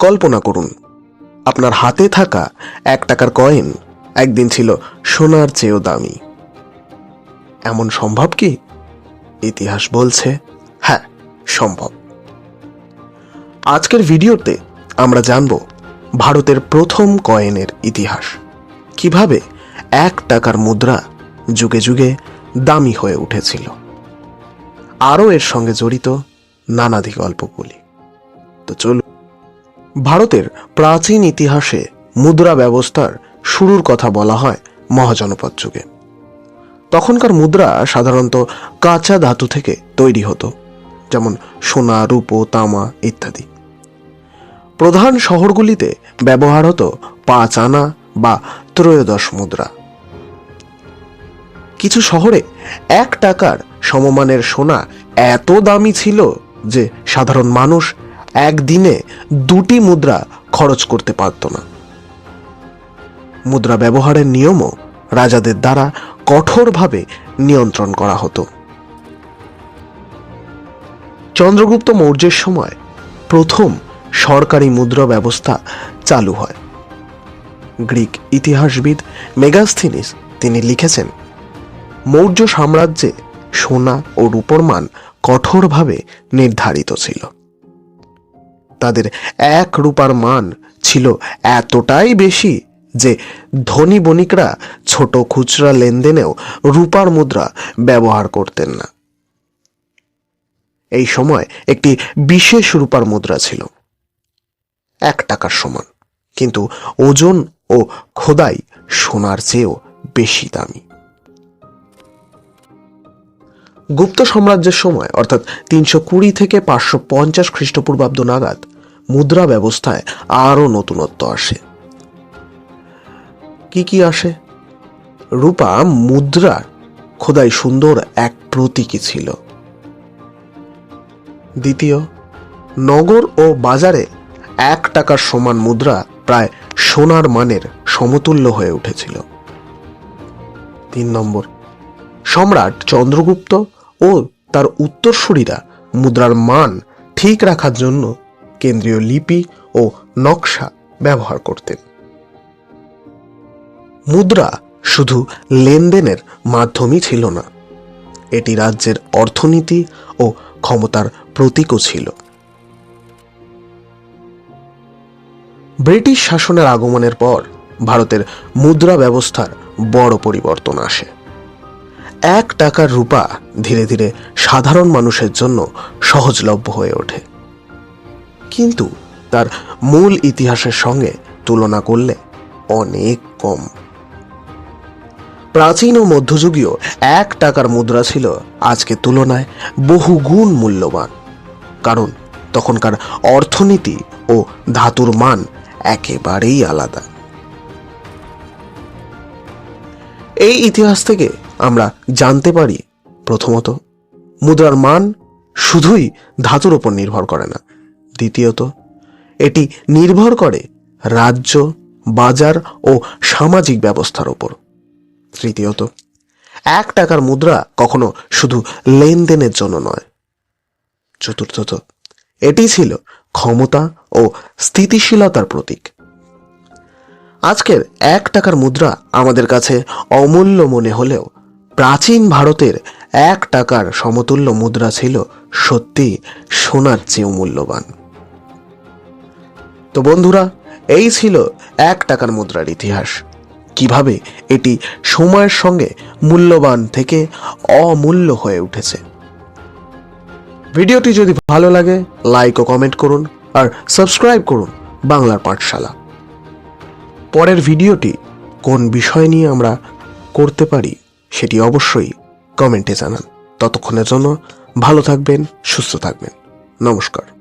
কল্পনা করুন, আপনার হাতে থাকা এক টাকার কয়েন একদিন ছিল সোনার চেয়েও দামি। এমন সম্ভব কি? ইতিহাস বলছে হ্যাঁ সম্ভব। আজকের ভিডিওতে আমরা জানব ভারতের প্রথম কয়েনের ইতিহাস। কীভাবে এক টাকার মুদ্রা যুগে যুগে দামি হয়ে উঠেছিল। আরও এর সঙ্গে জড়িত নানাদি গল্পগুলি তো চলুন ভারতের প্রাচীন ইতিহাসে মুদ্রা ব্যবস্থার শুরুর কথা বলা হয় মহাজনপদ যুগে। তখনকার মুদ্রা সাধারণত কাঁচা ধাতু থেকে তৈরি হতো, যেমন সোনা, রূপো, তামা ইত্যাদি। প্রধান শহরগুলিতে ব্যবহার হতো পাঁচ আনা বা ত্রয়োদশ মুদ্রা। কিছু শহরে এক টাকার সমমানের সোনা এত দামি ছিল যে সাধারণ মানুষ একদিনে দুটি মুদ্রা খরচ করতে পারত না। মুদ্রা ব্যবহারের নিয়মও রাজাদের দ্বারা কঠোরভাবে নিয়ন্ত্রণ করা হতো। চন্দ্রগুপ্ত মৌর্যের সময় প্রথম সরকারি মুদ্রা ব্যবস্থা চালু হয়। গ্রিক ইতিহাসবিদ মেগাস্থিনিস তিনি লিখেছেন, মৌর্য সাম্রাজ্যে সোনা ও রূপর মান কঠোরভাবে নির্ধারিত ছিল। তাদের এক রূপার মান ছিল এতটাই বেশি যে ধনী বণিকরা ছোট খুচরা লেনদেনেও রূপার মুদ্রা ব্যবহার করতেন না। এই সময় একটি বিশেষ রূপার মুদ্রা ছিল। এক টাকার সমান। কিন্তু ওজন ও খোদাই সোনার চেয়েও বেশি দামি। গুপ্ত সাম্রাজ্যের সময়, অর্থাৎ তিনশো কুড়ি থেকে পাঁচশো পঞ্চাশ খ্রিস্টপূর্বাব্দ নাগাদ মুদ্রা ব্যবস্থায় আরও নতুনত্ব আসে। কি কি আসে? রূপা মুদ্রার খোদাই সুন্দর এক প্রতীকী ছিল। দ্বিতীয়, নগর ও বাজারে এক টাকার সমান মুদ্রা প্রায় সোনার মানের সমতুল্য হয়ে উঠেছিল। তিন নম্বর, সম্রাট চন্দ্রগুপ্ত ও তার উত্তরসূরিরা মুদ্রার মান ঠিক রাখার জন্য কেন্দ্রীয় লিপি ও নকশা ব্যবহার করতেন। মুদ্রা শুধু লেনদেনের মাধ্যমই ছিল না, এটি রাজ্যের অর্থনীতি ও ক্ষমতার প্রতীকও ছিল। ব্রিটিশ শাসনের আগমনের পর ভারতের মুদ্রা ব্যবস্থার বড় পরিবর্তন আসে। এক টাকার রূপা ধীরে ধীরে সাধারণ মানুষের জন্য সহজলভ্য হয়ে ওঠে। কিন্তু তার মূল ইতিহাসের সঙ্গে তুলনা করলে অনেক কম। প্রাচীন ও মধ্যযুগীয় এক টাকার মুদ্রা ছিল আজকে তুলনায় বহু গুণ মূল্যবান, কারণ তখনকার অর্থনীতি ও ধাতুর মান একেবারেই আলাদা। এই ইতিহাস থেকে আমরা জানতে পারি, প্রথমত, মুদ্রার মান শুধুই ধাতুর উপর নির্ভর করে না দ্বিতীয়ত, এটি নির্ভর করে রাজ্য, বাজার ও সামাজিক ব্যবস্থার উপর তৃতীয়ত, এক টাকার মুদ্রা কখনো শুধু লেনদেনের জন্য নয়। চতুর্থত, এটি ছিল ক্ষমতা ও স্থিতিশীলতার প্রতীক। আজকের এক টাকার মুদ্রা আমাদের কাছে অমূল্য মনে হলেও প্রাচীন ভারতের এক টাকার সমতুল্য মুদ্রা ছিল সত্যি সোনার চেয়েও মূল্যবান। তো বন্ধুরা, এই ছিল এক টাকার মুদ্রার ইতিহাস। কীভাবে এটি সময়ের সঙ্গে মূল্যবান থেকে অমূল্য হয়ে উঠেছে। ভিডিওটি যদি ভালো লাগে লাইক ও কমেন্ট করুন আর সাবস্ক্রাইব করুন বাংলার পাঠশালা। পরের ভিডিওটি কোন বিষয় নিয়ে আমরা করতে পারি সেটি অবশ্যই কমেন্টে জানান। ততক্ষণের জন্য ভালো থাকবেন, সুস্থ থাকবেন। নমস্কার।